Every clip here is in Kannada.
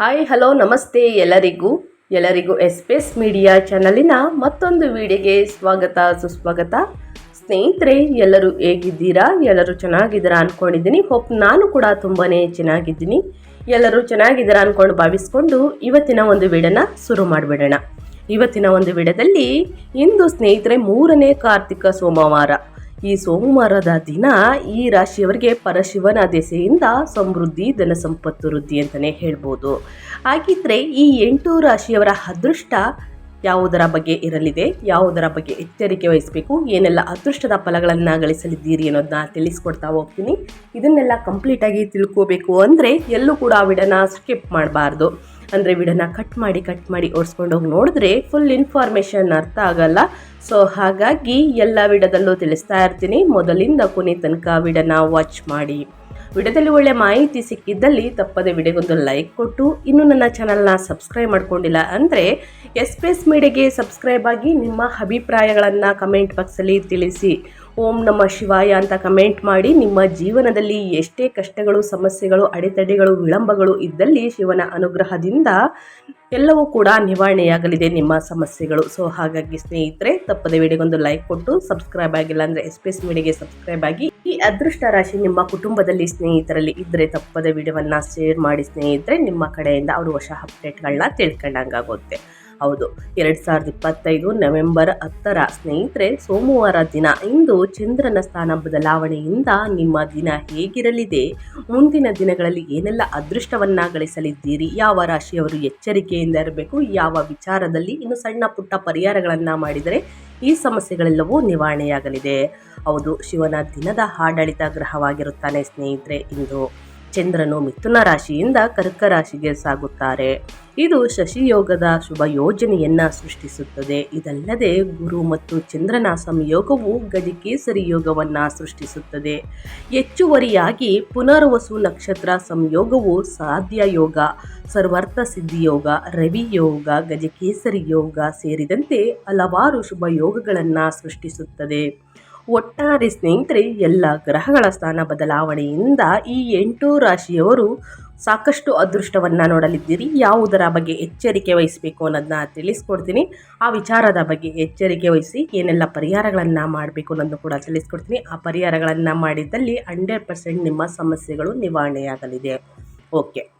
ಹಾಯ್, ಹಲೋ, ನಮಸ್ತೆ ಎಲ್ಲರಿಗೂ. ಎಲ್ಲರಿಗೂ ಎಸ್ಪೇಸ್ ಮೀಡಿಯಾ ಚಾನಲಿನ ಮತ್ತೊಂದು ವಿಡಿಯೋಗೆ ಸ್ವಾಗತ, ಸುಸ್ವಾಗತ. ಸ್ನೇಹಿತರೆ, ಎಲ್ಲರೂ ಹೇಗಿದ್ದೀರಾ? ಎಲ್ಲರೂ ಚೆನ್ನಾಗಿದ್ದೀರಾ ಅಂದ್ಕೊಂಡಿದ್ದೀನಿ ಹೋಪ್ ನಾನು ಕೂಡ ತುಂಬಾ ಚೆನ್ನಾಗಿದ್ದೀನಿ. ಎಲ್ಲರೂ ಚೆನ್ನಾಗಿದ್ದೀರಾ ಅಂದ್ಕೊಂಡು ಭಾವಿಸ್ಕೊಂಡು ಇವತ್ತಿನ ಒಂದು ವಿಡಿಯೋನ ಶುರು ಮಾಡಿಬಿಡೋಣ. ಇವತ್ತಿನ ಒಂದು ವಿಡಿಯೋದಲ್ಲಿ ಇಂದು ಸ್ನೇಹಿತರೆ ಮೂರನೇ ಕಾರ್ತಿಕ ಸೋಮವಾರ. ಈ ಸೋಮವಾರದ ದಿನ ಈ ರಾಶಿಯವರಿಗೆ ಪರಶಿವನ ದೆಸೆಯಿಂದ ಸಮೃದ್ಧಿ, ಧನ ಸಂಪತ್ತು, ವೃದ್ಧಿ ಅಂತಲೇ ಹೇಳ್ಬೋದು. ಹಾಗಿದ್ರೆ ಈ ಎಂಟು ರಾಶಿಯವರ ಅದೃಷ್ಟ ಯಾವುದರ ಬಗ್ಗೆ ಇರಲಿದೆ? ಯಾವುದರ ಬಗ್ಗೆ ಎಚ್ಚರಿಕೆ ವಹಿಸಬೇಕು? ಏನೆಲ್ಲ ಅದೃಷ್ಟದ ಫಲಗಳನ್ನು ಗಳಿಸಲಿದ್ದೀರಿ ಅನ್ನೋದನ್ನ ತಿಳಿಸ್ಕೊಡ್ತಾ ಹೋಗ್ತೀನಿ. ಇದನ್ನೆಲ್ಲ ಕಂಪ್ಲೀಟಾಗಿ ತಿಳ್ಕೋಬೇಕು ಅಂದರೆ ಎಲ್ಲೂ ಕೂಡ ವಿಡನ ಸ್ಕಿಪ್ ಮಾಡಬಾರ್ದು. ಅಂದರೆ ವಿಡನ ಕಟ್ ಮಾಡಿ ಕಟ್ ಮಾಡಿ ಓಡಿಸ್ಕೊಂಡು ಹೋಗಿ ನೋಡಿದ್ರೆ ಫುಲ್ ಇನ್ಫಾರ್ಮೇಷನ್ ಅರ್ಥ ಆಗಲ್ಲ. ಸೊ ಹಾಗಾಗಿ ಎಲ್ಲ ವಿಡದಲ್ಲೂ ತಿಳಿಸ್ತಾ ಇರ್ತೀನಿ. ಮೊದಲಿಂದ ಕೊನೆ ತನಕ ವಿಡನ ವಾಚ್ ಮಾಡಿ. ವಿಡದಲ್ಲಿ ಒಳ್ಳೆ ಮಾಹಿತಿ ಸಿಕ್ಕಿದ್ದಲ್ಲಿ ತಪ್ಪದೆ ವಿಡಿಯೋಗೊಂದು ಲೈಕ್ ಕೊಟ್ಟು, ಇನ್ನೂ ನನ್ನ ಚಾನಲ್ನ ಸಬ್ಸ್ಕ್ರೈಬ್ ಮಾಡ್ಕೊಂಡಿಲ್ಲ ಅಂದರೆ ಎಸ್ ಪಿ ಎಸ್ ಮೀಡಿಯಾಗೆ ಸಬ್ಸ್ಕ್ರೈಬ್ ಆಗಿ ನಿಮ್ಮ ಅಭಿಪ್ರಾಯಗಳನ್ನು ಕಮೆಂಟ್ ಬಾಕ್ಸಲ್ಲಿ ತಿಳಿಸಿ. ಓಂ ನಮ್ಮ ಶಿವಾಯ ಅಂತ ಕಮೆಂಟ್ ಮಾಡಿ. ನಿಮ್ಮ ಜೀವನದಲ್ಲಿ ಎಷ್ಟೇ ಕಷ್ಟಗಳು, ಸಮಸ್ಯೆಗಳು, ಅಡೆತಡೆಗಳು, ವಿಳಂಬಗಳು ಇದ್ದಲ್ಲಿ ಶಿವನ ಅನುಗ್ರಹದಿಂದ ಎಲ್ಲವೂ ಕೂಡ ನಿವಾರಣೆಯಾಗಲಿದೆ ನಿಮ್ಮ ಸಮಸ್ಯೆಗಳು. ಸೊ ಹಾಗಾಗಿ ಸ್ನೇಹಿತರೆ, ತಪ್ಪದೆ ವಿಡಿಯೋಗೊಂದು ಲೈಕ್ ಕೊಟ್ಟು ಸಬ್ಸ್ಕ್ರೈಬ್ ಆಗಿಲ್ಲ ಅಂದರೆ ಎಸ್ ಪಿ ಎಸ್ ಮೀಡಿಯಾಗೆ ಸಬ್ಸ್ಕ್ರೈಬ್ ಆಗಿ. ಈ ಅದೃಷ್ಟ ರಾಶಿ ನಿಮ್ಮ ಕುಟುಂಬದಲ್ಲಿ ಸ್ನೇಹಿತರಲ್ಲಿ ಇದ್ದರೆ ತಪ್ಪದೆ ವಿಡಿಯೋವನ್ನು ಶೇರ್ ಮಾಡಿ ಸ್ನೇಹಿತರೆ. ನಿಮ್ಮ ಕಡೆಯಿಂದ ಅವರು ಹೊಸ ಅಪ್ಡೇಟ್ಗಳನ್ನ ತಿಳ್ಕೊಂಡಂಗಾಗುತ್ತೆ. ಹೌದು. ಎರಡು ಸಾವಿರದ ಇಪ್ಪತ್ತೈದು ನವೆಂಬರ್ ಹತ್ತರ, ಸ್ನೇಹಿತರೆ, ಸೋಮವಾರ ದಿನ ಇಂದು ಚಂದ್ರನ ಸ್ಥಾನ ಬದಲಾವಣೆಯಿಂದ ನಿಮ್ಮ ದಿನ ಹೇಗಿರಲಿದೆ? ಮುಂದಿನ ದಿನಗಳಲ್ಲಿ ಏನೆಲ್ಲ ಅದೃಷ್ಟವನ್ನ ಗಳಿಸಲಿದ್ದೀರಿ? ಯಾವ ರಾಶಿಯವರು ಎಚ್ಚರಿಕೆಯಿಂದ ಇರಬೇಕು? ಯಾವ ವಿಚಾರದಲ್ಲಿ ಇನ್ನು ಸಣ್ಣ ಪುಟ್ಟ ಪರಿಹಾರಗಳನ್ನು ಮಾಡಿದರೆ ಈ ಸಮಸ್ಯೆಗಳೆಲ್ಲವೂ ನಿವಾರಣೆಯಾಗಲಿದೆ. ಹೌದು, ಶಿವನ ದಿನದ ಆಡಳಿತ ಗ್ರಹವಾಗಿರುತ್ತಾನೆ ಸ್ನೇಹಿತರೆ ಇಂದು. ಚಂದ್ರನು ಮಿಥುನ ರಾಶಿಯಿಂದ ಕರ್ಕ ರಾಶಿಗೆ ಸಾಗುತ್ತಾರೆ. ಇದು ಶಶಿಯೋಗದ ಶುಭ ಯೋಜನೆಯನ್ನ ಸೃಷ್ಟಿಸುತ್ತದೆ. ಇದಲ್ಲದೆ ಗುರು ಮತ್ತು ಚಂದ್ರನ ಸಂಯೋಗವು ಗಜಕೇಸರಿ ಯೋಗವನ್ನ ಸೃಷ್ಟಿಸುತ್ತದೆ. ಹೆಚ್ಚುವರಿಯಾಗಿ ಪುನರ್ವಸು ನಕ್ಷತ್ರ ಸಂಯೋಗವು ಸಾಧ್ಯ ಯೋಗ, ಸರ್ವಾರ್ಥ ಸಿದ್ಧಿಯೋಗ ರವಿ ಯೋಗ, ಗಜಕೇಸರಿ ಯೋಗ ಸೇರಿದಂತೆ ಹಲವಾರು ಶುಭ ಯೋಗಗಳನ್ನು ಸೃಷ್ಟಿಸುತ್ತದೆ. ಒಟ್ಟಾರೆ ಸ್ನೇಹಿತರೆ, ಎಲ್ಲ ಗ್ರಹಗಳ ಸ್ಥಾನ ಬದಲಾವಣೆಯಿಂದ ಈ ಎಂಟು ರಾಶಿಯವರು ಸಾಕಷ್ಟು ಅದೃಷ್ಟವನ್ನು ನೋಡಲಿದ್ದೀರಿ. ಯಾವುದರ ಬಗ್ಗೆ ಎಚ್ಚರಿಕೆ ವಹಿಸಬೇಕು ಅನ್ನೋದನ್ನ ತಿಳಿಸ್ಕೊಡ್ತೀನಿ. ಆ ವಿಚಾರದ ಬಗ್ಗೆ ಎಚ್ಚರಿಕೆ ವಹಿಸಿ ಏನೆಲ್ಲ ಪರಿಹಾರಗಳನ್ನು ಮಾಡಬೇಕು ಅನ್ನೋದನ್ನು ಕೂಡ ತಿಳಿಸ್ಕೊಡ್ತೀನಿ. ಆ ಪರಿಹಾರಗಳನ್ನು ಮಾಡಿದ್ದಲ್ಲಿ ಹಂಡ್ರೆಡ್ ಪರ್ಸೆಂಟ್ ನಿಮ್ಮ ಸಮಸ್ಯೆಗಳು ನಿವಾರಣೆಯಾಗಲಿದೆ. ಓಕೆ.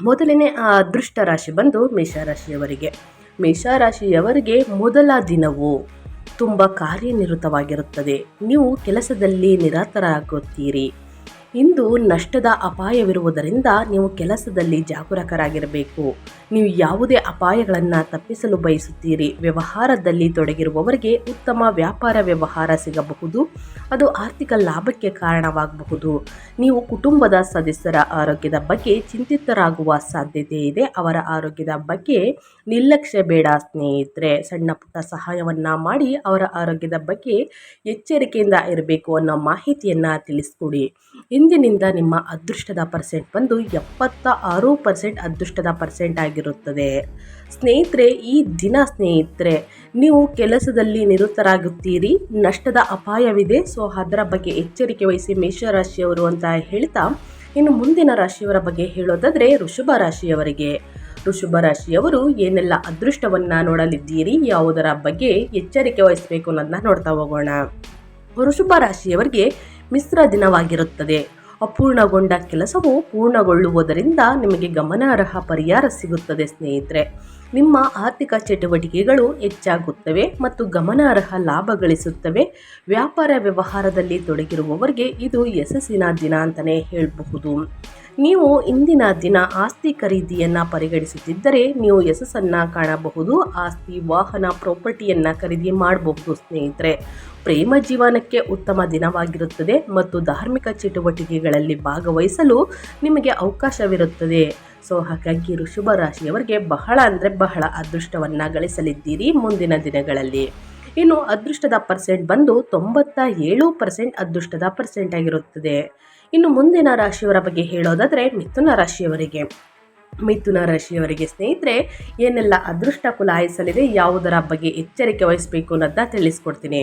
ಮೊದಲನೇ ಆ ಅದೃಷ್ಟ ರಾಶಿ ಬಂದು ಮೇಷರಾಶಿಯವರಿಗೆ ಮೇಷರಾಶಿಯವರಿಗೆ ಮೊದಲ ದಿನವು ತುಂಬ ಕಾರ್ಯನಿರತವಾಗಿರುತ್ತದೆ. ನೀವು ಕೆಲಸದಲ್ಲಿ ನಿರತರಾಗುತ್ತೀರಿ. ಇಂದು ನಷ್ಟದ ಅಪಾಯವಿರುವುದರಿಂದ ನೀವು ಕೆಲಸದಲ್ಲಿ ಜಾಗರೂಕರಾಗಿರಬೇಕು. ನೀವು ಯಾವುದೇ ಅಪಾಯಗಳನ್ನು ತಪ್ಪಿಸಲು ಬಯಸುತ್ತೀರಿ. ವ್ಯವಹಾರದಲ್ಲಿ ತೊಡಗಿರುವವರಿಗೆ ಉತ್ತಮ ವ್ಯಾಪಾರ ವ್ಯವಹಾರ ಸಿಗಬಹುದು. ಅದು ಆರ್ಥಿಕ ಲಾಭಕ್ಕೆ ಕಾರಣವಾಗಬಹುದು. ನೀವು ಕುಟುಂಬದ ಸದಸ್ಯರ ಆರೋಗ್ಯದ ಬಗ್ಗೆ ಚಿಂತಿತರಾಗುವ ಸಾಧ್ಯತೆ ಇದೆ. ಅವರ ಆರೋಗ್ಯದ ಬಗ್ಗೆ ನಿರ್ಲಕ್ಷ್ಯ ಬೇಡ ಸ್ನೇಹಿತರೆ. ಸಣ್ಣ ಪುಟ್ಟ ಸಹಾಯವನ್ನು ಮಾಡಿ ಅವರ ಆರೋಗ್ಯದ ಬಗ್ಗೆ ಎಚ್ಚರಿಕೆಯಿಂದ ಇರಬೇಕು ಅನ್ನೋ ಮಾಹಿತಿಯನ್ನು ತಿಳಿಸ್ಕೊಡಿ. ಇಂದಿನಿಂದ ನಿಮ್ಮ ಅದೃಷ್ಟದ ಪರ್ಸೆಂಟ್ ಬಂದು ಎಪ್ಪತ್ತ ಆರು ಪರ್ಸೆಂಟ್ ಅದೃಷ್ಟದ ಪರ್ಸೆಂಟ್ ಆಗಿರುತ್ತದೆ. ಸ್ನೇಹಿತರೆ, ಈ ದಿನ ಸ್ನೇಹಿತರೆ, ನೀವು ಕೆಲಸದಲ್ಲಿ ನಿರತರಾಗುತ್ತೀರಿ, ನಷ್ಟದ ಅಪಾಯವಿದೆ, ಸೊ ಅದರ ಬಗ್ಗೆ ಎಚ್ಚರಿಕೆ ವಹಿಸಿ ಮೇಷರಾಶಿಯವರು ಅಂತ ಹೇಳ್ತಾ, ಇನ್ನು ಮುಂದಿನ ರಾಶಿಯವರ ಬಗ್ಗೆ ಹೇಳೋದಾದರೆ ಋಷಭ ರಾಶಿಯವರಿಗೆ. ಋಷಭ ರಾಶಿಯವರು ಏನೆಲ್ಲ ಅದೃಷ್ಟವನ್ನು ನೋಡಲಿದ್ದೀರಿ, ಯಾವುದರ ಬಗ್ಗೆ ಎಚ್ಚರಿಕೆ ವಹಿಸಬೇಕು ಅನ್ನೋದನ್ನ ನೋಡ್ತಾ ಹೋಗೋಣ. ಋಷಭ ರಾಶಿಯವರಿಗೆ ಮಿಶ್ರ ದಿನವಾಗಿರುತ್ತದೆ. ಅಪೂರ್ಣಗೊಂಡ ಕೆಲಸವು ಪೂರ್ಣಗೊಳ್ಳುವುದರಿಂದ ನಿಮಗೆ ಗಮನಾರ್ಹ ಪರಿಹಾರ ಸಿಗುತ್ತದೆ ಸ್ನೇಹಿತರೆ. ನಿಮ್ಮ ಆರ್ಥಿಕ ಚಟುವಟಿಕೆಗಳು ಹೆಚ್ಚಾಗುತ್ತವೆ ಮತ್ತು ಗಮನಾರ್ಹ ಲಾಭ ಗಳಿಸುತ್ತವೆ. ವ್ಯಾಪಾರ ವ್ಯವಹಾರದಲ್ಲಿ ತೊಡಗಿರುವವರಿಗೆ ಇದು ಯಶಸ್ಸಿನ ದಿನ ಅಂತಲೇ ಹೇಳಬಹುದು. ನೀವು ಇಂದಿನ ದಿನ ಆಸ್ತಿ ಖರೀದಿಯನ್ನು ಪರಿಗಣಿಸುತ್ತಿದ್ದರೆ ನೀವು ಯಶಸ್ಸನ್ನು ಕಾಣಬಹುದು. ಆಸ್ತಿ, ವಾಹನ, ಪ್ರಾಪರ್ಟಿಯನ್ನು ಖರೀದಿ ಮಾಡಬಹುದು ಸ್ನೇಹಿತರೆ. ಪ್ರೇಮ ಜೀವನಕ್ಕೆ ಉತ್ತಮ ದಿನವಾಗಿರುತ್ತದೆ ಮತ್ತು ಧಾರ್ಮಿಕ ಚಟುವಟಿಕೆಗಳಲ್ಲಿ ಭಾಗವಹಿಸಲು ನಿಮಗೆ ಅವಕಾಶವಿರುತ್ತದೆ. ಸೊ, ಹಾಗಾಗಿ ಋಷಭ ರಾಶಿಯವರಿಗೆ ಬಹಳ ಅಂದರೆ ಬಹಳ ಅದೃಷ್ಟವನ್ನು ಗಳಿಸಲಿದ್ದೀರಿ ಮುಂದಿನ ದಿನಗಳಲ್ಲಿ. ಇನ್ನು ಅದೃಷ್ಟದ ಪರ್ಸೆಂಟ್ ಬಂದು ತೊಂಬತ್ತ ಏಳು ಪರ್ಸೆಂಟ್ ಅದೃಷ್ಟದ ಪರ್ಸೆಂಟ್ ಆಗಿರುತ್ತದೆ. ಇನ್ನು ಮುಂದಿನ ರಾಶಿಯವರ ಬಗ್ಗೆ ಹೇಳೋದಾದರೆ ಮಿಥುನ ರಾಶಿಯವರಿಗೆ. ಮಿಥುನ ರಾಶಿಯವರಿಗೆ ಸ್ನೇಹಿತರೆ, ಏನೆಲ್ಲ ಅದೃಷ್ಟ ಕುಲಾಯಿಸಲಿದೆ, ಯಾವುದರ ಬಗ್ಗೆ ಎಚ್ಚರಿಕೆ ವಹಿಸಬೇಕು ಅನ್ನೋದನ್ನ ತಿಳಿಸ್ಕೊಡ್ತೀನಿ.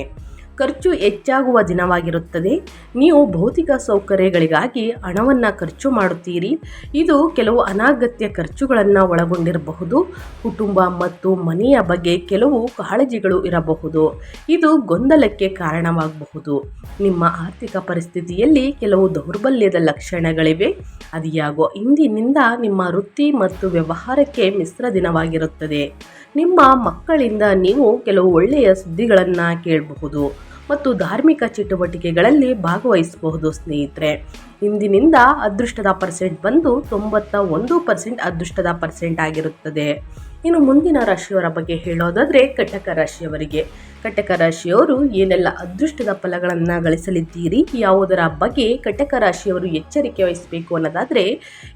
ಖರ್ಚು ಹೆಚ್ಚಾಗುವ ದಿನವಾಗಿರುತ್ತದೆ. ನೀವು ಭೌತಿಕ ಸೌಕರ್ಯಗಳಿಗಾಗಿ ಹಣವನ್ನು ಖರ್ಚು ಮಾಡುತ್ತೀರಿ. ಇದು ಕೆಲವು ಅನಾಗತ್ಯ ಖರ್ಚುಗಳನ್ನು ಒಳಗೊಂಡಿರಬಹುದು. ಕುಟುಂಬ ಮತ್ತು ಮನೆಯ ಬಗ್ಗೆ ಕೆಲವು ಕಾಳಜಿಗಳು ಇರಬಹುದು. ಇದು ಗೊಂದಲಕ್ಕೆ ಕಾರಣವಾಗಬಹುದು. ನಿಮ್ಮ ಆರ್ಥಿಕ ಪರಿಸ್ಥಿತಿಯಲ್ಲಿ ಕೆಲವು ದೌರ್ಬಲ್ಯದ ಲಕ್ಷಣಗಳಿವೆ. ಅದಿಯಾಗೋ ಇಂದಿನಿಂದ ನಿಮ್ಮ ವೃತ್ತಿ ಮತ್ತು ವ್ಯವಹಾರಕ್ಕೆ ಮಿಶ್ರ ದಿನವಾಗಿರುತ್ತದೆ. ನಿಮ್ಮ ಮಕ್ಕಳಿಂದ ನೀವು ಕೆಲವು ಒಳ್ಳೆಯ ಸುದ್ದಿಗಳನ್ನು ಕೇಳಬಹುದು. ಮತ್ತು ಧಾರ್ಮಿಕ ಚಟುವಟಿಕೆಗಳಲ್ಲಿ ಭಾಗವಹಿಸಬಹುದು, ಸ್ನೇಹಿತರೆ. ಇಂದಿನಿಂದ ಅದೃಷ್ಟದ ಪರ್ಸೆಂಟ್ ಬಂದು ತೊಂಬತ್ತ ಒಂದು ಪರ್ಸೆಂಟ್ ಅದೃಷ್ಟದ ಪರ್ಸೆಂಟ್ ಆಗಿರುತ್ತದೆ. ಇನ್ನು ಮುಂದಿನ ರಾಶಿಯವರ ಬಗ್ಗೆ ಹೇಳೋದಾದರೆ ಕಟಕ ರಾಶಿಯವರಿಗೆ. ಕಟಕ ರಾಶಿಯವರು ಏನೆಲ್ಲ ಅದೃಷ್ಟದ ಫಲಗಳನ್ನು ಗಳಿಸಲಿದ್ದೀರಿ, ಯಾವುದರ ಬಗ್ಗೆ ಕಟಕ ರಾಶಿಯವರು ಎಚ್ಚರಿಕೆ ವಹಿಸಬೇಕು ಅನ್ನೋದಾದರೆ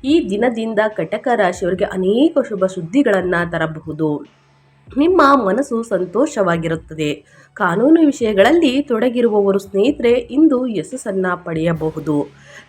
ಈ ದಿನದಿಂದ ಕಟಕ ರಾಶಿಯವರಿಗೆ ಅನೇಕ ಶುಭ ಸುದ್ದಿಗಳನ್ನು ತರಬಹುದು. ನಿಮ್ಮ ಮನಸ್ಸು ಸಂತೋಷವಾಗಿರುತ್ತದೆ. ಕಾನೂನು ವಿಷಯಗಳಲ್ಲಿ ತೊಡಗಿರುವವರು ಸ್ನೇಹಿತರೆ ಇಂದು ಯಶಸ್ಸನ್ನು ಪಡೆಯಬಹುದು.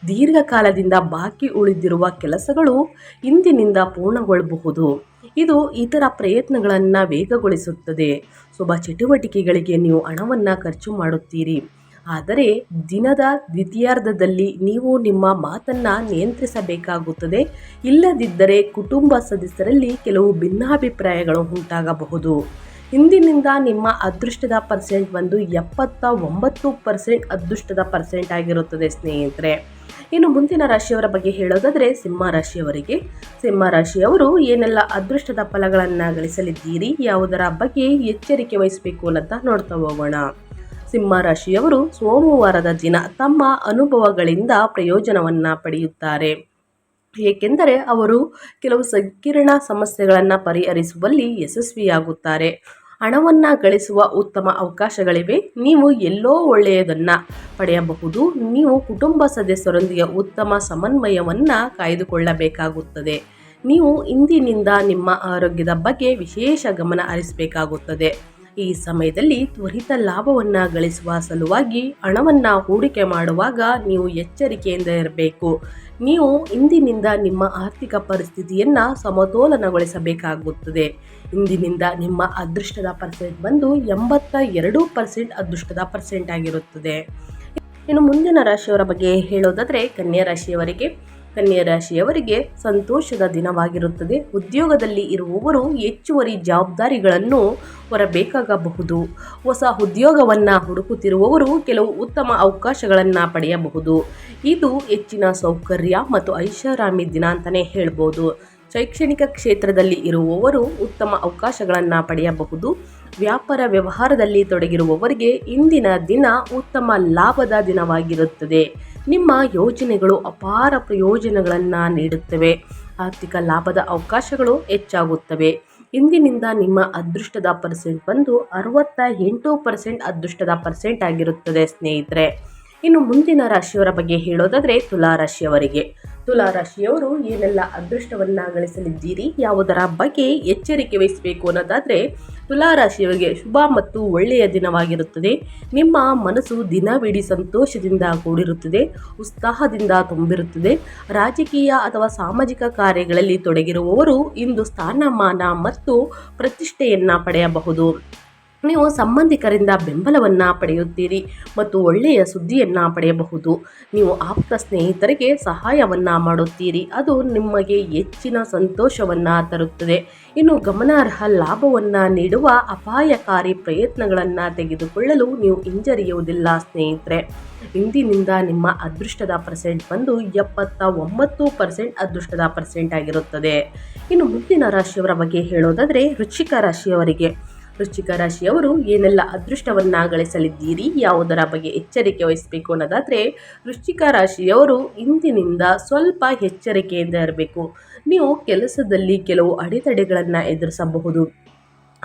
ದೀರ್ಘಕಾಲದಿಂದ ಬಾಕಿ ಉಳಿದಿರುವ ಕೆಲಸಗಳು ಇಂದಿನಿಂದ ಪೂರ್ಣಗೊಳ್ಳಬಹುದು. ಇದು ಇತರ ಪ್ರಯತ್ನಗಳನ್ನು ವೇಗಗೊಳಿಸುತ್ತದೆ. ಶುಭ ಚಟುವಟಿಕೆಗಳಿಗೆ ನೀವು ಹಣವನ್ನು ಖರ್ಚು ಮಾಡುತ್ತೀರಿ. ಆದರೆ ದಿನದ ದ್ವಿತೀಯಾರ್ಧದಲ್ಲಿ ನೀವು ನಿಮ್ಮ ಮಾತನ್ನು ನಿಯಂತ್ರಿಸಬೇಕಾಗುತ್ತದೆ. ಇಲ್ಲದಿದ್ದರೆ ಕುಟುಂಬ ಸದಸ್ಯರಲ್ಲಿ ಕೆಲವು ಭಿನ್ನಾಭಿಪ್ರಾಯಗಳು ಉಂಟಾಗಬಹುದು. ಇಂದಿನಿಂದ ನಿಮ್ಮ ಅದೃಷ್ಟದ ಪರ್ಸೆಂಟ್ ಬಂದು ಎಪ್ಪತ್ತ ಒಂಬತ್ತು ಪರ್ಸೆಂಟ್ ಅದೃಷ್ಟದ ಪರ್ಸೆಂಟ್ ಆಗಿರುತ್ತದೆ, ಸ್ನೇಹಿತರೆ. ಇನ್ನು ಮುಂದಿನ ರಾಶಿಯವರ ಬಗ್ಗೆ ಹೇಳೋದಾದರೆ ಸಿಂಹ ರಾಶಿಯವರಿಗೆ. ಸಿಂಹ ರಾಶಿಯವರು ಏನೆಲ್ಲ ಅದೃಷ್ಟದ ಫಲಗಳನ್ನು ಗಳಿಸಲಿದ್ದೀರಿ ಯಾವುದರ ಬಗ್ಗೆ ಎಚ್ಚರಿಕೆ ವಹಿಸಬೇಕು ಅಂತ ನೋಡ್ತಾ ಹೋಗೋಣ. ಸಿಂಹ ರಾಶಿಯವರು ಸೋಮವಾರದ ದಿನ ತಮ್ಮ ಅನುಭವಗಳಿಂದ ಪ್ರಯೋಜನವನ್ನು ಪಡೆಯುತ್ತಾರೆ. ಏಕೆಂದರೆ ಅವರು ಕೆಲವು ಸಂಕೀರ್ಣ ಸಮಸ್ಯೆಗಳನ್ನು ಪರಿಹರಿಸುವಲ್ಲಿ ಯಶಸ್ವಿಯಾಗುತ್ತಾರೆ. ಹಣವನ್ನು ಗಳಿಸುವ ಉತ್ತಮ ಅವಕಾಶಗಳಿವೆ. ನೀವು ಎಲ್ಲೋ ಒಳ್ಳೆಯದನ್ನು ಪಡೆಯಬಹುದು. ನೀವು ಕುಟುಂಬ ಸದಸ್ಯರೊಂದಿಗೆ ಉತ್ತಮ ಸಮನ್ವಯವನ್ನು ಕಾಯ್ದುಕೊಳ್ಳಬೇಕಾಗುತ್ತದೆ. ನೀವು ಇಂದಿನಿಂದ ನಿಮ್ಮ ಆರೋಗ್ಯದ ಬಗ್ಗೆ ವಿಶೇಷ ಗಮನ ಹರಿಸಬೇಕಾಗುತ್ತದೆ. ಈ ಸಮಯದಲ್ಲಿ ತ್ವರಿತ ಲಾಭವನ್ನು ಗಳಿಸುವ ಸಲುವಾಗಿ ಹಣವನ್ನು ಹೂಡಿಕೆ ಮಾಡುವಾಗ ನೀವು ಎಚ್ಚರಿಕೆಯಿಂದ ಇರಬೇಕು. ನೀವು ಇಂದಿನಿಂದ ನಿಮ್ಮ ಆರ್ಥಿಕ ಪರಿಸ್ಥಿತಿಯನ್ನು ಸಮತೋಲನಗೊಳಿಸಬೇಕಾಗುತ್ತದೆ. ಇಂದಿನಿಂದ ನಿಮ್ಮ ಅದೃಷ್ಟದ ಪರ್ಸೆಂಟ್ ಬಂದು ಎಂಬತ್ತ ಎರಡು ಪರ್ಸೆಂಟ್ ಅದೃಷ್ಟದ ಪರ್ಸೆಂಟ್ ಆಗಿರುತ್ತದೆ. ಇನ್ನು ಮುಂದಿನ ರಾಶಿಯವರ ಬಗ್ಗೆ ಹೇಳೋದಾದರೆ ಕನ್ಯಾ ರಾಶಿಯವರಿಗೆ ಕನ್ಯಾ ರಾಶಿಯವರಿಗೆ ಸಂತೋಷದ ದಿನವಾಗಿರುತ್ತದೆ. ಉದ್ಯೋಗದಲ್ಲಿ ಇರುವವರು ಹೆಚ್ಚುವರಿ ಜವಾಬ್ದಾರಿಗಳನ್ನು ಹೊರಬೇಕಾಗಬಹುದು. ಹೊಸ ಉದ್ಯೋಗವನ್ನು ಹುಡುಕುತ್ತಿರುವವರು ಕೆಲವು ಉತ್ತಮ ಅವಕಾಶಗಳನ್ನು ಪಡೆಯಬಹುದು. ಇದು ಹೆಚ್ಚಿನ ಸೌಕರ್ಯ ಮತ್ತು ಐಷಾರಾಮಿ ದಿನ ಅಂತಲೇ ಹೇಳ್ಬೋದು. ಶೈಕ್ಷಣಿಕ ಕ್ಷೇತ್ರದಲ್ಲಿ ಇರುವವರು ಉತ್ತಮ ಅವಕಾಶಗಳನ್ನು ಪಡೆಯಬಹುದು. ವ್ಯಾಪಾರ ವ್ಯವಹಾರದಲ್ಲಿ ತೊಡಗಿರುವವರಿಗೆ ಇಂದಿನ ದಿನ ಉತ್ತಮ ಲಾಭದ ದಿನವಾಗಿರುತ್ತದೆ. ನಿಮ್ಮ ಯೋಜನೆಗಳು ಅಪಾರ ಪ್ರಯೋಜನಗಳನ್ನು ನೀಡುತ್ತವೆ. ಆರ್ಥಿಕ ಲಾಭದ ಅವಕಾಶಗಳು ಹೆಚ್ಚಾಗುತ್ತವೆ. ಇಂದಿನಿಂದ ನಿಮ್ಮ ಅದೃಷ್ಟದ ಪರ್ಸೆಂಟ್ ಬಂದು ಅರವತ್ತ ಎಂಟು ಪರ್ಸೆಂಟ್ ಅದೃಷ್ಟದ ಪರ್ಸೆಂಟ್ ಆಗಿರುತ್ತದೆ ಸ್ನೇಹಿತರೆ. ಇನ್ನು ಮುಂದಿನ ರಾಶಿಯವರ ಬಗ್ಗೆ ಹೇಳೋದಾದರೆ ತುಲಾ ತುಲಾ ರಾಶಿಯವರು ಏನೆಲ್ಲ ಅದೃಷ್ಟವನ್ನು ಗಳಿಸಲಿದ್ದೀರಿ ಯಾವುದರ ಬಗ್ಗೆ ಎಚ್ಚರಿಕೆ ವಹಿಸಬೇಕು ಅನ್ನೋದಾದರೆ ತುಲಾ ರಾಶಿಯವರಿಗೆ ಶುಭ ಮತ್ತು ಒಳ್ಳೆಯ ದಿನವಾಗಿರುತ್ತದೆ. ನಿಮ್ಮ ಮನಸ್ಸು ದಿನವಿಡೀ ಸಂತೋಷದಿಂದ ಕೂಡಿರುತ್ತದೆ, ಉತ್ಸಾಹದಿಂದ ತುಂಬಿರುತ್ತದೆ. ರಾಜಕೀಯ ಅಥವಾ ಸಾಮಾಜಿಕ ಕಾರ್ಯಗಳಲ್ಲಿ ತೊಡಗಿರುವವರು ಇಂದು ಸ್ಥಾನಮಾನ ಮತ್ತು ಪ್ರತಿಷ್ಠೆಯನ್ನು ಪಡೆಯಬಹುದು. ನೀವು ಸಂಬಂಧಿಕರಿಂದ ಬೆಂಬಲವನ್ನು ಪಡೆಯುತ್ತೀರಿ ಮತ್ತು ಒಳ್ಳೆಯ ಸುದ್ದಿಯನ್ನು ಪಡೆಯಬಹುದು. ನೀವು ಆಪ್ತ ಸ್ನೇಹಿತರಿಗೆ ಸಹಾಯವನ್ನು ಮಾಡುತ್ತೀರಿ. ಅದು ನಿಮಗೆ ಹೆಚ್ಚಿನ ಸಂತೋಷವನ್ನು ತರುತ್ತದೆ. ಇನ್ನು ಗಮನಾರ್ಹ ಲಾಭವನ್ನು ನೀಡುವ ಅಪಾಯಕಾರಿ ಪ್ರಯತ್ನಗಳನ್ನು ತೆಗೆದುಕೊಳ್ಳಲು ನೀವು ಹಿಂಜರಿಯುವುದಿಲ್ಲ ಸ್ನೇಹಿತರೆ. ಇಂದಿನಿಂದ ನಿಮ್ಮ ಅದೃಷ್ಟದ ಪರ್ಸೆಂಟ್ ಬಂದು ಎಪ್ಪತ್ತ ಒಂಬತ್ತು ಪರ್ಸೆಂಟ್ ಅದೃಷ್ಟದ ಪರ್ಸೆಂಟ್ ಆಗಿರುತ್ತದೆ. ಇನ್ನು ಮುಂದಿನ ರಾಶಿಯವರ ಬಗ್ಗೆ ಹೇಳೋದಾದರೆ ರುಚಿಕ ರಾಶಿಯವರಿಗೆ. ವೃಶ್ಚಿಕ ರಾಶಿಯವರು ಏನೆಲ್ಲ ಅದೃಷ್ಟವನ್ನು ಗಳಿಸಲಿದ್ದೀರಿ ಯಾವುದರ ಬಗ್ಗೆ ಎಚ್ಚರಿಕೆ ವಹಿಸಬೇಕು ಅನ್ನೋದಾದರೆ, ವೃಶ್ಚಿಕ ರಾಶಿಯವರು ಇಂದಿನಿಂದ ಸ್ವಲ್ಪ ಎಚ್ಚರಿಕೆಯಿಂದ ಇರಬೇಕು. ನೀವು ಕೆಲಸದಲ್ಲಿ ಕೆಲವು ಅಡೆತಡೆಗಳನ್ನು ಎದುರಿಸಬಹುದು.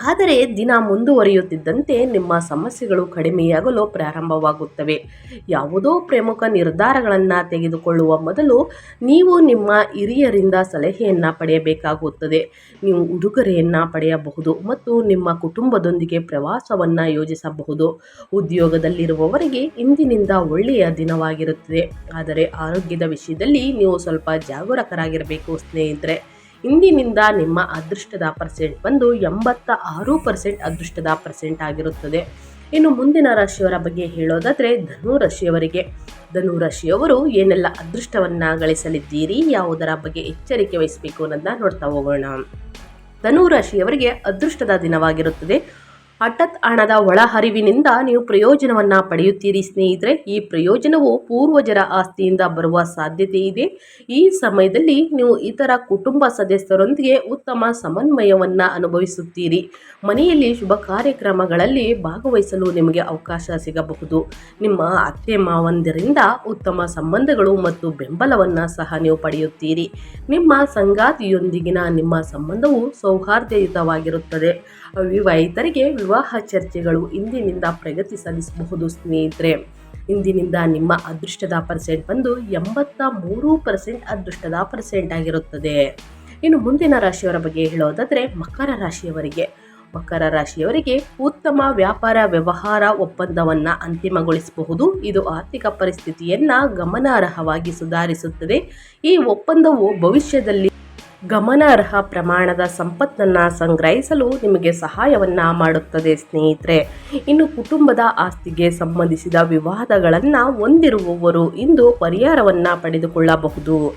ಆದರೆ ದಿನ ಮುಂದುವರಿಯುತ್ತಿದ್ದಂತೆ ನಿಮ್ಮ ಸಮಸ್ಯೆಗಳು ಕಡಿಮೆಯಾಗಲು ಪ್ರಾರಂಭವಾಗುತ್ತವೆ. ಯಾವುದೋ ಪ್ರಮುಖ ನಿರ್ಧಾರಗಳನ್ನು ತೆಗೆದುಕೊಳ್ಳುವ ಮೊದಲು ನೀವು ನಿಮ್ಮ ಹಿರಿಯರಿಂದ ಸಲಹೆಯನ್ನು ಪಡೆಯಬೇಕಾಗುತ್ತದೆ. ನೀವು ಉಡುಗೊರೆಯನ್ನು ಪಡೆಯಬಹುದು ಮತ್ತು ನಿಮ್ಮ ಕುಟುಂಬದೊಂದಿಗೆ ಪ್ರವಾಸವನ್ನು ಯೋಜಿಸಬಹುದು. ಉದ್ಯೋಗದಲ್ಲಿರುವವರಿಗೆ ಇಂದಿನಿಂದ ಒಳ್ಳೆಯ ದಿನವಾಗಿರುತ್ತದೆ. ಆದರೆ ಆರೋಗ್ಯದ ವಿಷಯದಲ್ಲಿ ನೀವು ಸ್ವಲ್ಪ ಜಾಗರೂಕರಾಗಿರಬೇಕು ಸ್ನೇಹಿತರೆ. ಇಂದಿನಿಂದ ನಿಮ್ಮ ಅದೃಷ್ಟದ ಪರ್ಸೆಂಟ್ ಬಂದು ಎಂಬತ್ತ ಆರು ಪರ್ಸೆಂಟ್ ಅದೃಷ್ಟದ ಪರ್ಸೆಂಟ್ ಆಗಿರುತ್ತದೆ. ಇನ್ನು ಮುಂದಿನ ರಾಶಿಯವರ ಬಗ್ಗೆ ಹೇಳೋದಾದರೆ ಧನು ರಾಶಿಯವರಿಗೆ. ಧನು ರಾಶಿಯವರು ಏನೆಲ್ಲ ಅದೃಷ್ಟವನ್ನು ಗಳಿಸಲಿದ್ದೀರಿ, ಯಾವುದರ ಬಗ್ಗೆ ಎಚ್ಚರಿಕೆ ವಹಿಸಬೇಕು ಅನ್ನೋದನ್ನ ನೋಡ್ತಾ ಹೋಗೋಣ. ಧನು ರಾಶಿಯವರಿಗೆ ಅದೃಷ್ಟದ ದಿನವಾಗಿರುತ್ತದೆ. ಹಠಾತ್ ಹಣದ ಒಳಹರಿವಿನಿಂದ ನೀವು ಪ್ರಯೋಜನವನ್ನ ಪಡೆಯುತ್ತೀರಿ ಸ್ನೇಹಿತರೆ. ಈ ಪ್ರಯೋಜನವು ಪೂರ್ವಜರ ಆಸ್ತಿಯಿಂದ ಬರುವ ಸಾಧ್ಯತೆ ಇದೆ. ಈ ಸಮಯದಲ್ಲಿ ನೀವು ಇತರ ಕುಟುಂಬ ಸದಸ್ಯರೊಂದಿಗೆ ಉತ್ತಮ ಸಮನ್ವಯವನ್ನು ಅನುಭವಿಸುತ್ತೀರಿ. ಮನೆಯಲ್ಲಿ ಶುಭ ಕಾರ್ಯಕ್ರಮಗಳಲ್ಲಿ ಭಾಗವಹಿಸಲು ನಿಮಗೆ ಅವಕಾಶ ಸಿಗಬಹುದು. ನಿಮ್ಮ ಅತ್ತೆ ಮಾವಂದಿರಿಂದ ಉತ್ತಮ ಸಂಬಂಧಗಳು ಮತ್ತು ಬೆಂಬಲವನ್ನು ಸಹ ನೀವು ಪಡೆಯುತ್ತೀರಿ. ನಿಮ್ಮ ಸಂಗಾತಿಯೊಂದಿಗಿನ ನಿಮ್ಮ ಸಂಬಂಧವು ಸೌಹಾರ್ದಯುತವಾಗಿರುತ್ತದೆ. ವಿವಾಹಿತರಿಗೆ ವಿವಾಹ ಚರ್ಚೆಗಳು ಇಂದಿನಿಂದ ಪ್ರಗತಿ ಸಲ್ಲಿಸಬಹುದು ಸ್ನೇಹಿತರೆ. ಇಂದಿನಿಂದ ನಿಮ್ಮ ಅದೃಷ್ಟದ ಪರ್ಸೆಂಟ್ ಬಂದು ಎಂಬತ್ತ ಮೂರು ಪರ್ಸೆಂಟ್ ಅದೃಷ್ಟದ ಪರ್ಸೆಂಟ್ ಆಗಿರುತ್ತದೆ. ಇನ್ನು ಮುಂದಿನ ರಾಶಿಯವರ ಬಗ್ಗೆ ಹೇಳೋದಾದರೆ ಮಕರ ರಾಶಿಯವರಿಗೆ. ಮಕರ ರಾಶಿಯವರಿಗೆ ಉತ್ತಮ ವ್ಯಾಪಾರ, ವ್ಯವಹಾರ ಒಪ್ಪಂದವನ್ನು ಅಂತಿಮಗೊಳಿಸಬಹುದು. ಇದು ಆರ್ಥಿಕ ಪರಿಸ್ಥಿತಿಯನ್ನು ಗಮನಾರ್ಹವಾಗಿ ಸುಧಾರಿಸುತ್ತದೆ. ಈ ಒಪ್ಪಂದವು ಭವಿಷ್ಯದಲ್ಲಿ ಗಮನಾರ್ಹ ಪ್ರಮಾಣದ ಸಂಪತ್ತನ್ನು ಸಂಗ್ರಹಿಸಲು ನಿಮಗೆ ಸಹಾಯವನ್ನು ಮಾಡುತ್ತದೆ, ಸ್ನೇಹಿತರೆ. ಇನ್ನು ಕುಟುಂಬದ ಆಸ್ತಿಗೆ ಸಂಬಂಧಿಸಿದ ವಿವಾದಗಳನ್ನು ಹೊಂದಿರುವವರು ಇಂದು ಪರಿಹಾರವನ್ನು ಪಡೆದುಕೊಳ್ಳಬಹುದು.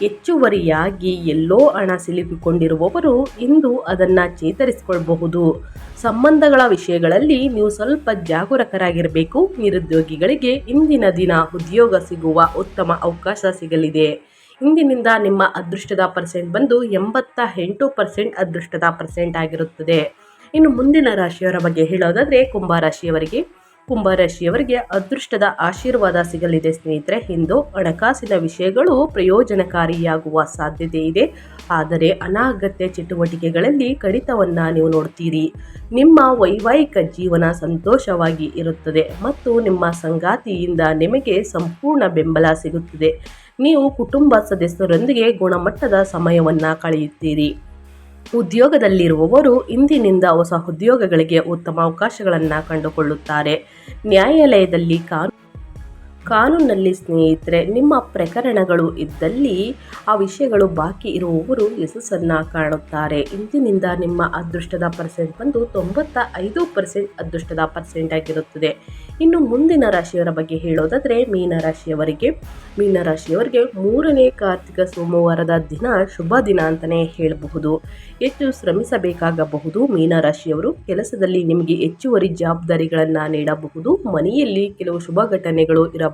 ಹೆಚ್ಚುವರಿಯಾಗಿ ಎಲ್ಲೋ ಹಣ ಸಿಲುಕಿಕೊಂಡಿರುವವರು ಇಂದು ಅದನ್ನು ಚೇತರಿಸಿಕೊಳ್ಳಬಹುದು. ಸಂಬಂಧಗಳ ವಿಷಯಗಳಲ್ಲಿ ನೀವು ಸ್ವಲ್ಪ ಜಾಗರೂಕರಾಗಿರಬೇಕು. ನಿರುದ್ಯೋಗಿಗಳಿಗೆ ಇಂದಿನ ದಿನ ಉದ್ಯೋಗ ಸಿಗುವ ಉತ್ತಮ ಅವಕಾಶ ಸಿಗಲಿದೆ. ಇಂದಿನಿಂದ ನಿಮ್ಮ ಅದೃಷ್ಟದ ಪರ್ಸೆಂಟ್ ಬಂದು ಎಂಬತ್ತ ಎಂಟು ಪರ್ಸೆಂಟ್ ಅದೃಷ್ಟದ ಪರ್ಸೆಂಟ್ ಆಗಿರುತ್ತದೆ. ಇನ್ನು ಮುಂದಿನ ರಾಶಿಯವರ ಬಗ್ಗೆ ಹೇಳೋದಾದರೆ ಕುಂಭರಾಶಿಯವರಿಗೆ ಕುಂಭರಾಶಿಯವರಿಗೆ ಅದೃಷ್ಟದ ಆಶೀರ್ವಾದ ಸಿಗಲಿದೆ ಸ್ನೇಹಿತರೆ. ಇಂದು ಹಣಕಾಸಿನ ವಿಷಯಗಳು ಪ್ರಯೋಜನಕಾರಿಯಾಗುವ ಸಾಧ್ಯತೆ ಇದೆ. ಆದರೆ ಅನಾಗತ್ಯ ಚಟುವಟಿಕೆಗಳಲ್ಲಿ ಕಡಿತವನ್ನು ನೀವು ನೋಡ್ತೀರಿ. ನಿಮ್ಮ ವೈವಾಹಿಕ ಜೀವನ ಸಂತೋಷವಾಗಿ ಇರುತ್ತದೆ ಮತ್ತು ನಿಮ್ಮ ಸಂಗಾತಿಯಿಂದ ನಿಮಗೆ ಸಂಪೂರ್ಣ ಬೆಂಬಲ ಸಿಗುತ್ತದೆ. ನೀವು ಕುಟುಂಬ ಸದಸ್ಯರೊಂದಿಗೆ ಗುಣಮಟ್ಟದ ಸಮಯವನ್ನು ಕಳೆಯುತ್ತೀರಿ. ಉದ್ಯೋಗದಲ್ಲಿರುವವರು ಇಂದಿನಿಂದ ಹೊಸ ಉದ್ಯೋಗಗಳಿಗೆ ಉತ್ತಮ ಅವಕಾಶಗಳನ್ನು ಕಂಡುಕೊಳ್ಳುತ್ತಾರೆ. ನ್ಯಾಯಾಲಯದಲ್ಲಿ ಕಾನೂನು ಕಾನೂನಲ್ಲಿ ಸ್ನೇಹಿತರೆ, ನಿಮ್ಮ ಪ್ರಕರಣಗಳು ಇದ್ದಲ್ಲಿ ಆ ವಿಷಯಗಳು ಬಾಕಿ ಇರುವವರು ಯಶಸ್ಸನ್ನು ಕಾಣುತ್ತಾರೆ. ಇಂದಿನಿಂದ ನಿಮ್ಮ ಅದೃಷ್ಟದ ಪರ್ಸೆಂಟ್ ಬಂದು ತೊಂಬತ್ತ ಐದು ಪರ್ಸೆಂಟ್ ಅದೃಷ್ಟದ ಪರ್ಸೆಂಟ್ ಆಗಿರುತ್ತದೆ. ಇನ್ನು ಮುಂದಿನ ರಾಶಿಯವರ ಬಗ್ಗೆ ಹೇಳೋದಾದರೆ ಮೀನರಾಶಿಯವರಿಗೆ ಮೀನರಾಶಿಯವರಿಗೆ ಮೂರನೇ ಕಾರ್ತಿಕ ಸೋಮವಾರದ ದಿನ ಶುಭ ದಿನ ಅಂತಲೇ ಹೇಳಬಹುದು. ಹೆಚ್ಚು ಶ್ರಮಿಸಬೇಕಾಗಬಹುದು. ಮೀನರಾಶಿಯವರು ಕೆಲಸದಲ್ಲಿ ನಿಮಗೆ ಹೆಚ್ಚುವರಿ ಜವಾಬ್ದಾರಿಗಳನ್ನು ನೀಡಬಹುದು. ಮನೆಯಲ್ಲಿ ಕೆಲವು ಶುಭ ಘಟನೆಗಳು ಇರಬಹುದು.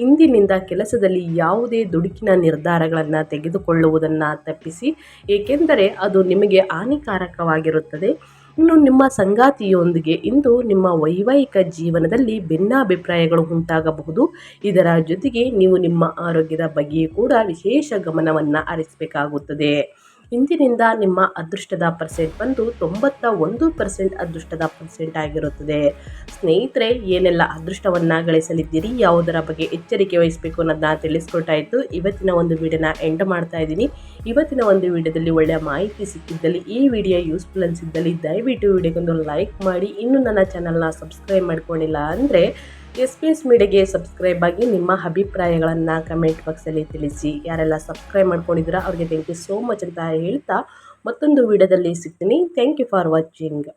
ಇಂದಿನಿಂದ ಕೆಲಸದಲ್ಲಿ ಯಾವುದೇ ದುಡುಕಿನ ನಿರ್ಧಾರಗಳನ್ನು ತೆಗೆದುಕೊಳ್ಳುವುದನ್ನು ತಪ್ಪಿಸಿ, ಏಕೆಂದರೆ ಅದು ನಿಮಗೆ ಹಾನಿಕಾರಕವಾಗಿರುತ್ತದೆ. ಇನ್ನು ನಿಮ್ಮ ಸಂಗಾತಿಯೊಂದಿಗೆ ಇಂದು ನಿಮ್ಮ ವೈವಾಹಿಕ ಜೀವನದಲ್ಲಿ ಭಿನ್ನಾಭಿಪ್ರಾಯಗಳು ಉಂಟಾಗಬಹುದು. ಇದರ ಜೊತೆಗೆ ನೀವು ನಿಮ್ಮ ಆರೋಗ್ಯದ ಬಗ್ಗೆಯೂ ಕೂಡ ವಿಶೇಷ ಗಮನವನ್ನು ಹರಿಸಬೇಕಾಗುತ್ತದೆ. ಇಂದಿನಿಂದ ನಿಮ್ಮ ಅದೃಷ್ಟದ ಪರ್ಸೆಂಟ್ ಬಂದು ತೊಂಬತ್ತ ಒಂದು ಪರ್ಸೆಂಟ್ ಅದೃಷ್ಟದ ಪರ್ಸೆಂಟ್ ಆಗಿರುತ್ತದೆ. ಸ್ನೇಹಿತರೆ, ಏನೆಲ್ಲ ಅದೃಷ್ಟವನ್ನು ಗಳಿಸಲಿದ್ದೀರಿ, ಯಾವುದರ ಬಗ್ಗೆ ಎಚ್ಚರಿಕೆ ವಹಿಸಬೇಕು ಅನ್ನೋದನ್ನ ತಿಳಿಸ್ಕೊಟ್ಟಾಯಿತು ಇವತ್ತಿನ ಒಂದು ವಿಡಿಯೋನ ಎಂಡ್ ಮಾಡ್ತಾ ಇದ್ದೀನಿ. ಇವತ್ತಿನ ಒಂದು ವಿಡಿಯೋದಲ್ಲಿ ಒಳ್ಳೆಯ ಮಾಹಿತಿ ಸಿಕ್ಕಿದ್ದಲ್ಲಿ, ಈ ವಿಡಿಯೋ ಯೂಸ್ಫುಲ್ ಅನಿಸಿದ್ದಲ್ಲಿ ದಯವಿಟ್ಟು ವಿಡಿಯೋಗೊಂದು ಲೈಕ್ ಮಾಡಿ. ಇನ್ನೂ ನನ್ನ ಚಾನಲ್ನ ಸಬ್ಸ್ಕ್ರೈಬ್ ಮಾಡ್ಕೊಂಡಿಲ್ಲ ಅಂದರೆ ಎಸ್ ಪಿ ಎಸ್ ಮೀಡಿಯಾಗೆ ಸಬ್ಸ್ಕ್ರೈಬ್ ಆಗಿ ನಿಮ್ಮ ಅಭಿಪ್ರಾಯಗಳನ್ನು ಕಮೆಂಟ್ ಬಾಕ್ಸಲ್ಲಿ ತಿಳಿಸಿ. ಯಾರೆಲ್ಲ ಸಬ್ಸ್ಕ್ರೈಬ್ ಮಾಡ್ಕೊಂಡಿದ್ದೀರಾ ಅವ್ರಿಗೆ ಥ್ಯಾಂಕ್ ಯು ಸೋ ಮಚ್ ಅಂತ ಹೇಳ್ತಾ ಮತ್ತೊಂದು ವಿಡಿಯೋದಲ್ಲಿ ಸಿಗ್ತೀನಿ. Thank you for watching